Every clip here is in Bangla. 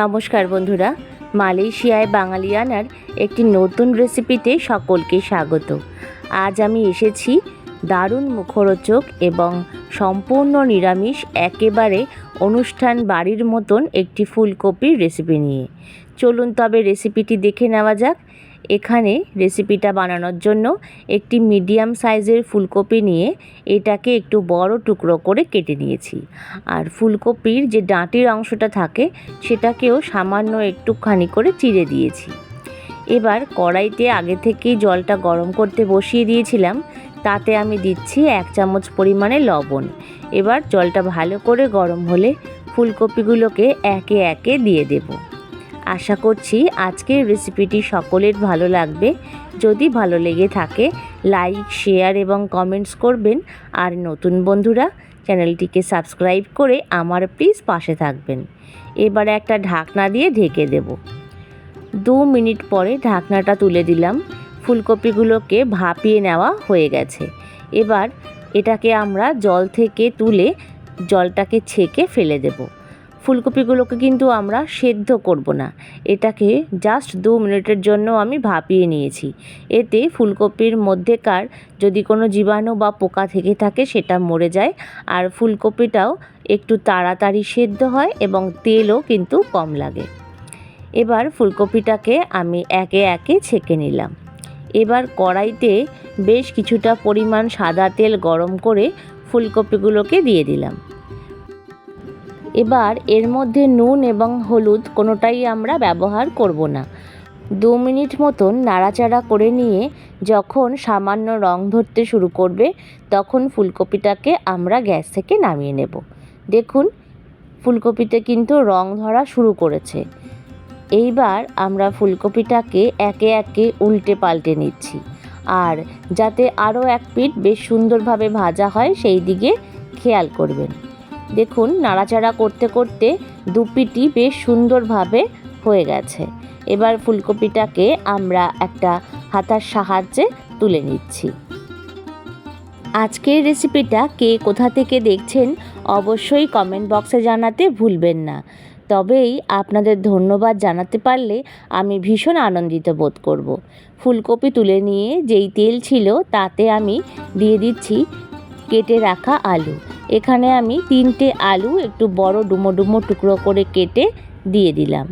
নমস্কার বন্ধুরা, মালয়েশিয়ায় বাঙালিয়ানার একটি নতুন রেসিপিতে সকলকে স্বাগত। আজ আমি এসেছি দারুণ মুখরোচক এবং সম্পূর্ণ নিরামিষ, একেবারে অনুষ্ঠান বাড়ির মতন একটি ফুলকপির রেসিপি নিয়ে। চলুন তবে রেসিপিটি দেখে নেওয়া যাক। এখানে রেসিপিটা বানানোর জন্য একটি মিডিয়াম সাইজের ফুলকপি নিয়ে এটাকে একটু বড় টুকরো করে কেটে নিয়েছি। আর ফুলকপির যে ডাঁটির অংশটা থাকে, সেটাকেও সামান্য একটুখানি করে চিড়ে দিয়েছি। এবার কড়াইতে আগে থেকেই জলটা গরম করতে বসিয়ে দিয়েছিলাম, তাতে আমি দিচ্ছি এক চামচ পরিমাণে লবণ। এবার জলটা ভালো করে গরম হলে ফুলকপিগুলোকে একে একে দিয়ে দেবো। আশা করছি আজকের রেসিপিটি সকলের ভালো লাগবে। যদি ভালো লেগে থাকে লাইক শেয়ার এবং কমেন্টস করবেন। আর নতুন বন্ধুরা, চ্যানেলটিকে সাবস্ক্রাইব করে আমার প্লিজ পাশে থাকবেন। এবারে একটা ঢাকনা দিয়ে ঢেকে দেব। দু মিনিট পরে ঢাকনাটা তুলে দিলাম। ফুলকপিগুলোকে ভাপিয়ে নেওয়া হয়ে গেছে। এবার এটাকে আমরা জল থেকে তুলে জলটাকে ছেঁকে ফেলে দেবো। ফুলকপিগুলোকে কিন্তু আমরা সেদ্ধ করব না। এটাকে জাস্ট দু মিনিটের জন্য আমি ভাপিয়ে নিয়েছি। এতে ফুলকপির মধ্যেকার যদি কোনো জীবাণু বা পোকা থেকে থাকে সেটা মরে যায়। আর ফুলকপিটাও একটু তাড়াতাড়ি সেদ্ধ হয় এবং তেলও কিন্তু কম লাগে। এবার ফুলকপিটাকে আমি একে একে ছেঁকে নিলাম। এবার কড়াইতে বেশ কিছুটা পরিমাণ সাদা তেল গরম করে ফুলকপিগুলোকে দিয়ে দিলাম। এবার এর মধ্যে নুন এবং হলুদ কোনোটাই আমরা ব্যবহার করব না। দু মিনিট মতন নাড়াচাড়া করে নিয়ে যখন সামান্য রং ধরতে শুরু করবে, তখন ফুলকপিটাকে আমরা গ্যাস থেকে নামিয়ে নেব। দেখুন, ফুলকপিতে কিন্তু রং ধরা শুরু করেছে। এইবার আমরা ফুলকপিটাকে একে একে উল্টে পাল্টে নিচ্ছি আর যাতে আরও এক পিঠ বেশ সুন্দরভাবে ভাজা হয়, সেই দিকে খেয়াল করবেন। দেখুন, নাড়াচাড়া করতে করতে দুপিটি বেশ সুন্দরভাবে হয়ে গেছে। এবার ফুলকপিটাকে আমরা একটা হাতার সাহায্যে তুলে নিচ্ছি। আজকের রেসিপিটা কে কোথা থেকে দেখছেন অবশ্যই কমেন্ট বক্সে জানাতে ভুলবেন না। তবেই আপনাদের ধন্যবাদ জানাতে পারলে আমি ভীষণ আনন্দিত বোধ করব। ফুলকপি তুলে নিয়ে যেই তেল ছিল তাতে আমি দিয়ে দিচ্ছি কেটে রাখা আলু। এখানে আমি তিনটে আলু একটু বড় ডুমো ডুমো টুকরো করে কেটে দিয়ে দিলাম।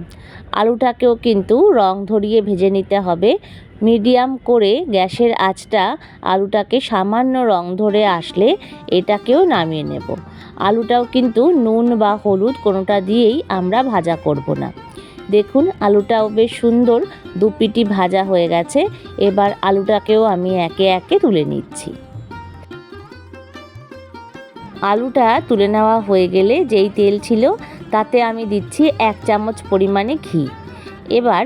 আলুটাকেও কিন্তু রং ধরিয়ে ভেজে নিতে হবে। মিডিয়াম করে গ্যাসের আঁচটা আলুটাকে সামান্য রং ধরে আসলে এটাকেও নামিয়ে নেব। আলুটাও কিন্তু নুন বা হলুদ কোনোটা দিয়েই আমরা ভাজা করব না। দেখুন, আলুটাও বেশ সুন্দর দুপিটি ভাজা হয়ে গেছে। এবার আলুটাকেও আমি একে একে তুলে নিচ্ছি। আলুটা তুলে নেওয়া হয়ে গেলে যেই তেল ছিল, তাতে আমি দিচ্ছি এক চামচ পরিমাণে ঘি। এবার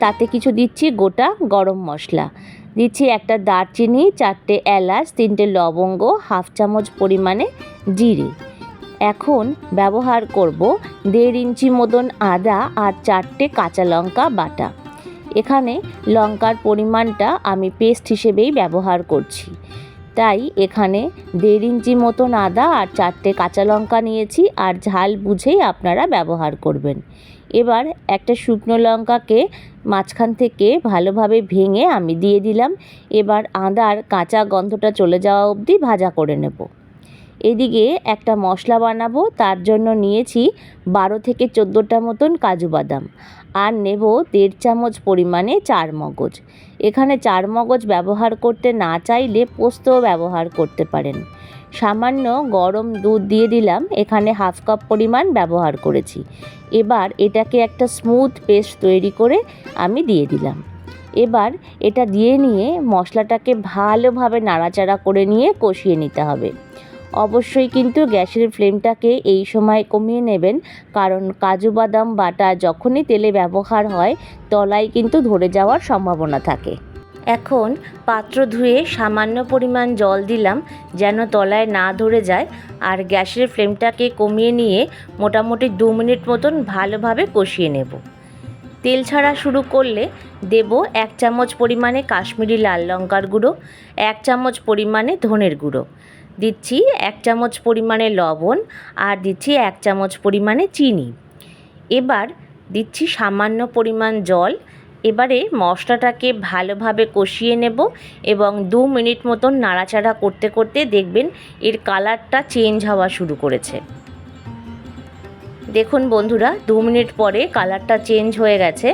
তাতে কিছু দিচ্ছি গোটা গরম মশলা। দিচ্ছি একটা দারচিনি, চারটে এলাচ, তিনটে লবঙ্গ, হাফ চামচ পরিমাণে জিরে। এখন ব্যবহার করব দেড় ইঞ্চি মতন আদা আর চারটে কাঁচা লঙ্কা বাটা। এখানে লঙ্কার পরিমাণটা আমি পেস্ট হিসেবেই ব্যবহার করছি। তাই এখানে দেড় ইঞ্চি মতন আদা আর চারটে কাঁচা লঙ্কা নিয়েছি আর ঝাল বুঝেই আপনারা ব্যবহার করবেন। এবার একটা শুকনো লঙ্কাকে মাঝখান থেকে ভালোভাবে ভেঙে আমি দিয়ে দিলাম। এবার আদার কাঁচা গন্ধটা চলে যাওয়া অবধি ভাজা করে নেব। এদিকে একটা মশলা বানাবো, তার জন্য নিয়েছি বারো থেকে চোদ্দোটা মতন কাজু বাদাম আর নেব দেড় চামচ পরিমাণে চার মগজ। এখানে চার মগজ ব্যবহার করতে না চাইলে পোস্তও ব্যবহার করতে পারেন। সামান্য গরম দুধ দিয়ে দিলাম, এখানে হাফ কাপ পরিমাণ ব্যবহার করেছি। এবার এটাকে একটা স্মুথ পেস্ট তৈরি করে আমি দিয়ে দিলাম। এবার এটা দিয়ে নিয়ে মশলাটাকে ভালোভাবে নাড়াচাড়া করে নিয়ে কষিয়ে নিতে হবে। অবশ্যই কিন্তু গ্যাসের ফ্লেমটাকে এই সময় কমিয়ে নেবেন। কারণ কাজু বাদাম বাটা যখনই তেলে ব্যবহার হয়, তলায় কিন্তু ধরে যাওয়ার সম্ভাবনা থাকে। এখন পাত্র ধুয়ে সামান্য পরিমাণ জল দিলাম যেন তলায় না ধরে যায় আর গ্যাসের ফ্লেমটাকে কমিয়ে নিয়ে মোটামুটি দু মিনিট মতন ভালোভাবে কষিয়ে নেব। তেল ছাড়া শুরু করলে দেব এক চামচ পরিমাণে কাশ্মীরি লাল লঙ্কার গুঁড়ো, এক চামচ পরিমাণে ধনের গুঁড়ো। দিচ্ছি এক চামচ পরিমাণে লবণ আর দিচ্ছি এক চামচ পরিমাণে চিনি। এবার দিচ্ছি সামান্য পরিমাণ জল। এবারে মশলাটাকে ভালোভাবে কষিয়ে নেব এবং দু মিনিট মতন নাড়াচাড়া করতে করতে দেখবেন এর কালারটা চেঞ্জ হওয়া শুরু করেছে। দেখুন বন্ধুরা, দু মিনিট পরে কালারটা চেঞ্জ হয়ে গেছে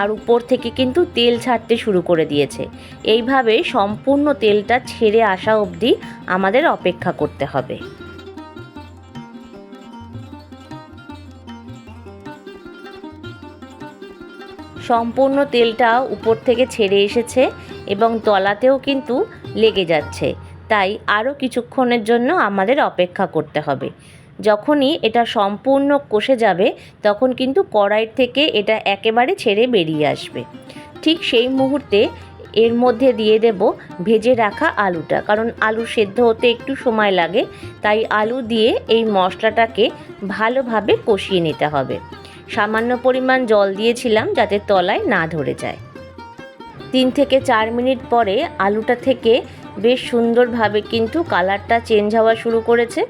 আর উপর থেকে কিন্তু তেল ছাড়তে শুরু করে দিয়েছে। এইভাবে সম্পূর্ণ তেলটা ছেড়ে আসা অবধি আমাদের অপেক্ষা করতে হবে। সম্পূর্ণ তেলটা উপর থেকে ছেড়ে এসেছে এবং তলাতেও কিন্তু লেগে যাচ্ছে। তাই আরও কিছুক্ষণের জন্য আমাদের অপেক্ষা করতে হবে। যখনই এটা সম্পূর্ণ কষে যাবে, তখন কিন্তু কড়াইয়ের থেকে এটা একেবারে ছেড়ে বেরিয়ে আসবে। ঠিক সেই মুহূর্তে এর মধ্যে দিয়ে দেব ভেজে রাখা আলুটা, কারণ আলু সেদ্ধ হতে একটু সময় লাগে, তাই আলু দিয়ে এই মশলাটাকে ভালোভাবে কষিয়ে নিতে হবে। সামান্য পরিমাণ জল দিয়েছিলাম যাতে তলায় না ধরে যায়। তিন থেকে চার মিনিট পরে আলুটা থেকে বেশ সুন্দরভাবে কিন্তু কালারটা চেঞ্জ হওয়া শুরু করেছে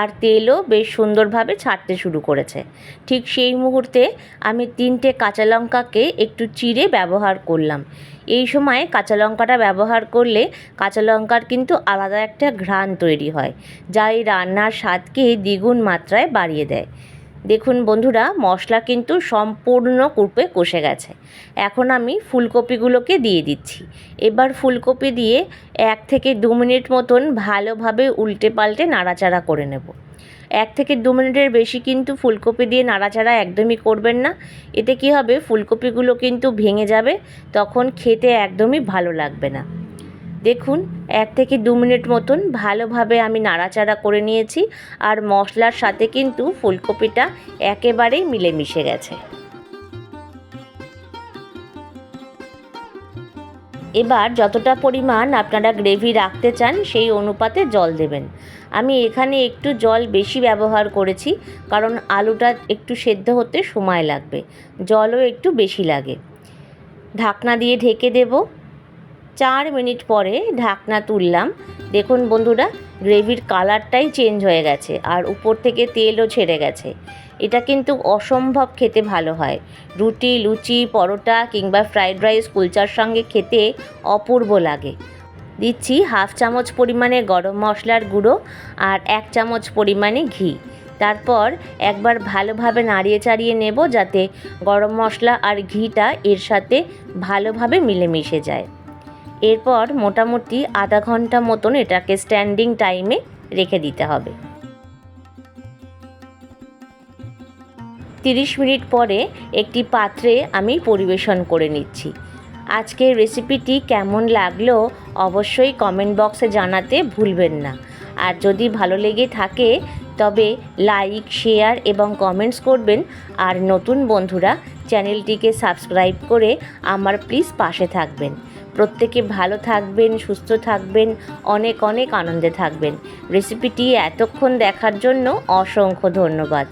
আর তেলও বেশ সুন্দরভাবে ছাড়তে শুরু করেছে। ঠিক সেই মুহূর্তে আমি তিনটে কাঁচা লঙ্কাকে একটু চিড়ে ব্যবহার করলাম। এই সময় কাঁচা লঙ্কাটা ব্যবহার করলে কাঁচা লঙ্কার কিন্তু আলাদা একটা ঘ্রাণ তৈরি হয়, যা এই রান্নার স্বাদকে দ্বিগুণ মাত্রায় বাড়িয়ে দেয়। দেখুন বন্ধুরা, মশলা কিন্তু সম্পূর্ণ কূপে কষে গেছে। এখন আমি ফুলকপিগুলোকে দিয়ে দিচ্ছি। এবার ফুলকপি দিয়ে এক থেকে দু মিনিট মতন ভালোভাবে উল্টে পাল্টে নাড়াচাড়া করে নেব। এক থেকে দু মিনিটের বেশি কিন্তু ফুলকপি দিয়ে নাড়াচাড়া একদমই করবেন না। এতে কি হবে? ফুলকপিগুলো কিন্তু ভেঙে যাবে, তখন খেতে একদমই ভালো লাগবে না। দেখুন, এক থেকে দু মিনিট মতন ভালোভাবে আমি নাড়াচাড়া করে নিয়েছি আর মশলার সাথে কিন্তু ফুলকপিটা একেবারেই মিলেমিশে গেছে। এবার যতটা পরিমাণ আপনারা গ্রেভি রাখতে চান, সেই অনুপাতে জল দেবেন। আমি এখানে একটু জল বেশি ব্যবহার করেছি, কারণ আলুটা একটু সেদ্ধ হতে সময় লাগবে, জলও একটু বেশি লাগে। ঢাকনা দিয়ে ঢেকে দেবো। চার মিনিট পরে ঢাকনা তুললাম। দেখুন বন্ধুরা, গ্রেভির কালারটাই চেঞ্জ হয়ে গেছে আর উপর থেকে তেলও ছেড়ে গেছে। এটা কিন্তু অসম্ভব খেতে ভালো হয়। রুটি, লুচি, পরোটা কিংবা ফ্রাইড রাইস কুলচার সঙ্গে খেতে অপূর্ব লাগে। দিচ্ছি হাফ চামচ পরিমাণে গরম মশলার গুঁড়ো আর এক চামচ পরিমাণে ঘি। তারপর একবার ভালোভাবে নাড়িয়ে চাড়িয়ে নেব যাতে গরম মশলা আর ঘিটা এর সাথে ভালোভাবে মিলেমিশে যায়। এরপর মোটামুটি আধা ঘণ্টা মতন এটাকে স্ট্যান্ডিং টাইমে রেখে দিতে হবে। তিরিশ মিনিট পরে একটি পাত্রে আমি পরিবেশন করে নিচ্ছি। আজকের রেসিপিটি কেমন লাগল অবশ্যই কমেন্ট বক্সে জানাতে ভুলবেন না। আর যদি ভালো লেগে থাকে, তবে লাইক শেয়ার এবং কমেন্টস করবেন। আর নতুন বন্ধুরা চ্যানেলটিকে সাবস্ক্রাইব করে আমার প্লিজ পাশে থাকবেন। প্রত্যেকে ভালো থাকবেন, সুস্থ থাকবেন, অনেক অনেক আনন্দে থাকবেন। রেসিপিটি এতক্ষণ দেখার জন্য অসংখ্য ধন্যবাদ।